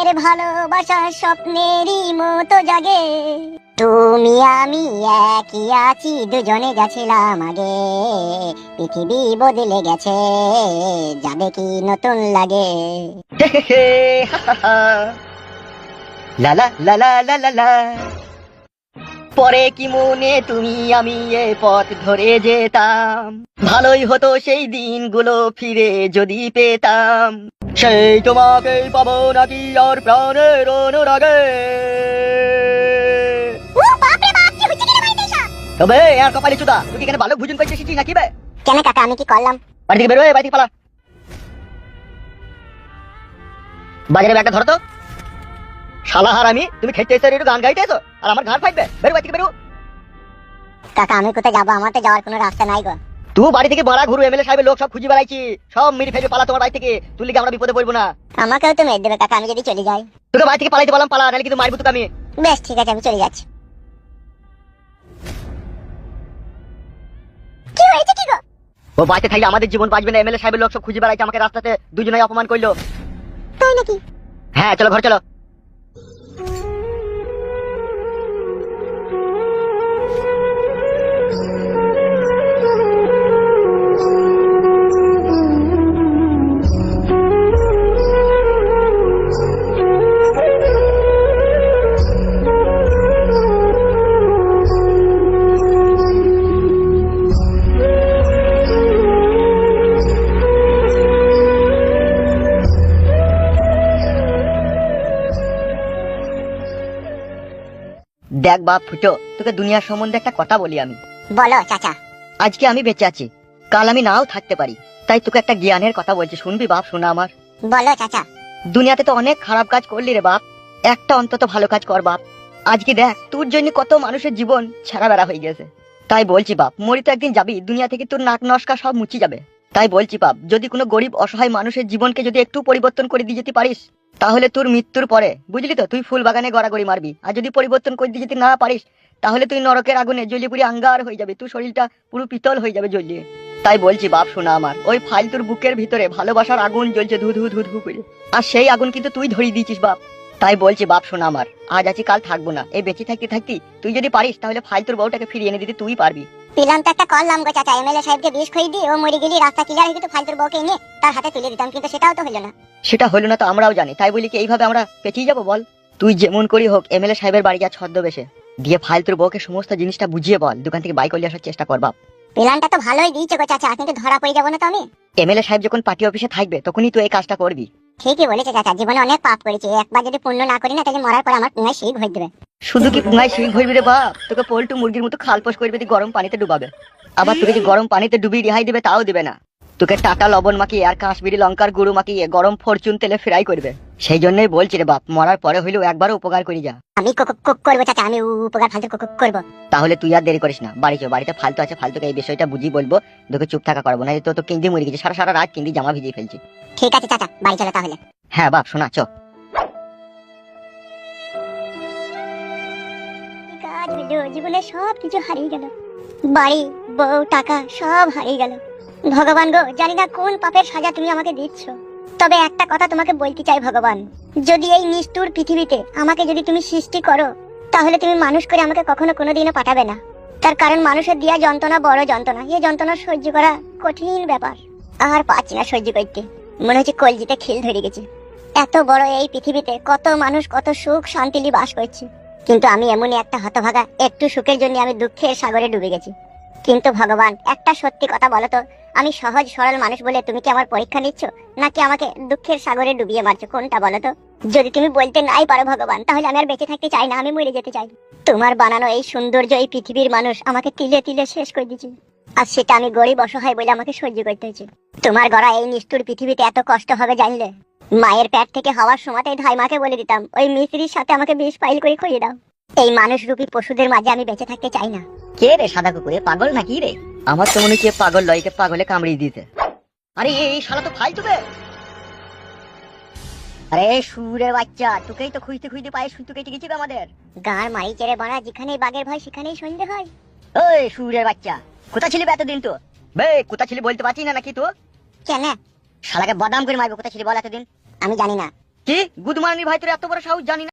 এর ভালোবাসা স্বপ্নেরই মতো জাগে। তুমি, আমি একই আছি, দুজনে গেছিলাম আগে। পৃথিবী বদলে গেছে, যাবে কি নতুন লাগে? লা লা লা লা লা লা লা। পরে কি মনে তুমি আমি এ পথ ধরে যেতাম? ভালোই হতো সেই দিনগুলো ফিরে যদি পেতাম। সেই তোমাকে পাবো নাকি আর প্রাণের অনুরাগে? তবে আর কপালি চুদা তুই এখানে ভালো ভোজন করতে এসেছিস নাকি বে? কেন কাকা আমি কি করলাম? বাড়ি থেকে বেরোয় বাড়ি থেকে পালা। বাজারে ব্যাগটা ধরো তো। শালা হার আমি তুমি খেতে এসে একটু গান গাইতে এসো আর আমার ঘাড় ফাইবে বেরো বাড়ি থেকে বেরো। কাকা আমি কোথায় যাব? আমার তো যাওয়ার কোনো রাস্তা নাই গো। তুই বাড়ি থেকে বাড়া ঘুরু এমএলএ সাহেবের লোক সব খুঁজে বেড়াইছি। সব মেরে পালা তোমার বাড়ি থেকে। তুই লিখে আমরা বিপদে পড়ব না। আমাকেও তো মেরে দেবে কাকা আমি যদি চলে যাই। তোকে বাড়ি থেকে পালাইতে বললাম পালা নাহলে কিন্তু মারবো তোকে আমি। বেশ ঠিক আছে আমি চলে যাচ্ছি। কি হয়েছে কি গো? ও বাড়িতে থাকলে আমাদের জীবন বাঁচবে না এমএলএ সাহেবের লোক সব খুঁজে বেড়াইছে আমাকে রাস্তাতে দুজনে অপমান করল। তাই নাকি? হ্যাঁ চলো ঘর চলো। দেখ বাপ ফুটো তোকে দুনিয়ার সম্বন্ধে একটা কথা বলি আমি। বলো চাচা। আজকে আমি বেঁচে আছি কাল আমি নাও থাকতে পারি তাই তোকে একটা জ্ঞানের কথা বলছি শুনবি বাপ শোনা আমার? বলো চাচা। দুনিয়াতে তো অনেক খারাপ কাজ করলি রে বাপ একটা অন্তত ভালো কাজ কর বাপ। আজকে দেখ তোর জন্য কত মানুষের জীবন ছাড়া বেড়া হয়ে গেছে। তাই বলছি বাপ মরি তো একদিন যাবি দুনিয়া থেকে তোর নাক নস্কা সব মুচি যাবে। তাই বলছি বাপ যদি কোনো গরিব অসহায় মানুষের জীবনকে যদি একটু পরিবর্তন করে দিয়ে যেতে পারিস তাহলে তোর মৃত্যুর পরে, বুঝলি তো, তুই ফুল বাগানে গড়াগড়ি মারবি। আর যদি পরিবর্তন করে দিয়ে যেতে না পারিস, তাহলে তুই নরকের আগুনে জ্বলিয়ে পুড়ে আঙ্গার হয়ে যাবে, তোর শরীরটা পুরো পিতল হয়ে যাবে জ্বলিয়ে তাই বলছি, বাপ শোনা আমার, ওই ফাইলতুর বুকের ভিতরে ভালোবাসার আগুন জ্বলছে ধু ধু ধু ধু করে। আর সেই আগুন কিন্তু তুই ধরিয়ে দিয়েছিস, বাপ। তাই বলছি, বাপ শোনা আমার, আজ আছি, কাল থাকব না। এই বেঁচে থাকতে থাকতি তুই যদি পারিস, তাহলে ফাইলতুর বউটাকে ফিরিয়ে এনে দিতে তুই পারবি। পিলাম তো একটা করলাম গো চাচা এমএলএ সাহেবকে বিষ খাই দিয়ে ও মরে গেলি রাস্তা ক্লিয়ার হয়ে তো ফালতুর বউকে এনে তার হাতে তুলে দিতাম কিন্তু সেটাও তো হলো না। সেটা হলো না তো আমরাও জানি তাই বলি কি এইভাবে আমরা পেঁচিয়ে যাব বল? তুই যেমন করি হোক এমএলএ সাহেবের বাড়ি যা ছদ্মবেশে। দিয়ে ফাইলতুর বউকে সমস্ত জিনিসটা বুঝিয়ে বল দোকান থেকে বাইক নিয়ে আসার চেষ্টা কর বাপ। প্ল্যানটা তো ভালোই দিয়েছে গো চাচা কিন্তু ধরা পড়ে যাব না তো আমি। এমএলএ সাহেব যখন পার্টি অফিসে থাকবে তখনই তুই এই কাজটা করবি। ঠিকই বলেছে চাচা জীবনে অনেক পাপ করেছি একবার যদি পুণ্য না করি না তাহলে মরার পর আমার পুঙ্গায় সেই ভয় দেবে। শুধু কি পুঙ্গায় শিং হইবি রে বাপ? তোকে পল্টু মুরগির মতো খালপোষ করবে গরম পানিতে ডুবাবে। আবার তোকে যে গরম পানিতে ডুবিয়ে রেহাই দেবে তাও দেবে না। তোকে টাটা লবণ মাখিয়ে আর কাশ্মীরি লঙ্কার গুঁড়ো মাখিয়ে গরম ফরচুন তেলে ফ্রাই করবে। সেই জন্যই বলছি রে বাপ মরার পরে হইলেও একবারও উপকার করি যা। আমি করব চাচা আমি উপকার ফালতু করব। তাহলে তুই আর দেরি করিস না বাড়ি চো বাড়িতে ফালতু আছে ফালতুকে এই বিষয়টা বুঝিয়ে বলব তোকে চুপ থাকা করব না তো তো কিন্দি মরে গেছে সারা সারা রাত কিন্দি জামা ভিজিয়ে ফেলছি। ঠিক আছে চাচা বাড়ি চলো তাহলে। হ্যাঁ বাপ শোনা চ। জীবনে সব কিছু হারিয়ে গেল। বাড়ি, বউ, টাকা, সব হারিয়ে গেল। ভগবান গো, জানি না কোন পাপের সাজা তুমি আমাকে দিচ্ছ। তবে একটা কথা তোমাকে বলতে চাই ভগবান। যদি এই নিষ্ঠুর পৃথিবীতে আমাকে যদি তুমি সৃষ্টি করো, তাহলে তুমি মানুষ করে আমাকে কখনো কোনোদিনও পাঠাবে না। তার কারণ মানুষের দিয়া যন্ত্রণা বড় যন্ত্রণা। এই যন্ত্রণা সহ্য করা কঠিন ব্যাপার। আর পাচ্ছি না সহ্য করতে। মনে হচ্ছে কলজিতে খিল ধরে গেছে। এত বড় এই পৃথিবীতে কত মানুষ কত সুখ শান্তি নিয়ে বাস করছে। কিন্তু আমি এমনই একটা হতভাগা, একটু সুখের জন্য আমি দুঃখের সাগরে ডুবে গেছি। কিন্তু ভগবান, একটা সত্যি কথা বলো তো, আমি সহজ সরল মানুষ বলে তুমি কি আমার পরীক্ষা নিচ্ছ? নাকি আমাকে দুঃখের সাগরে ডুবিয়ে মারছো, কোনটা বলো তো? যদি তুমি বলতে নাই পারো ভগবান, তাহলে আমি আর বেঁচে থাকতে চাই না, আমি মরে যেতে চাই। তোমার বানানো এই সৌন্দর্য, এই পৃথিবীর মানুষ আমাকে তিলে তিলে শেষ করে দিচ্ছে আর সেটা আমি গরিব অসহায় বলে আমাকে সহ্য করতে হয়েছে। তোমার গড়া এই নিষ্ঠুর পৃথিবীতে এত কষ্ট হবে জানলে? মায়ের পেট থেকে হওয়ার সময়তেই ধাই মাকে বলে দিতাম ওই মিস্ত্রির সাথে আমাকে বিষ ফাইল করে খুঁজে দাও। এই মানুষ রূপী পশুদের মাঝে আমি বেঁচে থাকতে চাই না। কে রে সাদা কুকুরে পাগল নাকি রে? আমার তো মনে হচ্ছে পাগল লয়কে পাগলে কামড়িয়ে দিতে আরে এই শালা তো ফালতু বে! আরে সুরে বাচ্চা তোকেই তো খুঁজতে খুঁজতে পায়ে সুতো কেটে গেছি আমাদের। গাঁর মারি চেড়ে বাড়া যেখানেই বাঘের ভয় সেখানেই সন্ধে হয়। ওই সুরের বাচ্চা কোথা ছিলি এতদিন তো? বে কোথা ছিলি বলতে পারছি না নাকি তো কেন? শালাকে বাদাম করে মারবো, কোথায় ছিল বল এতদিন? আমি জানি না। কি? গুদমারানির ভাই, তোর এত বড় সাহস জানি না।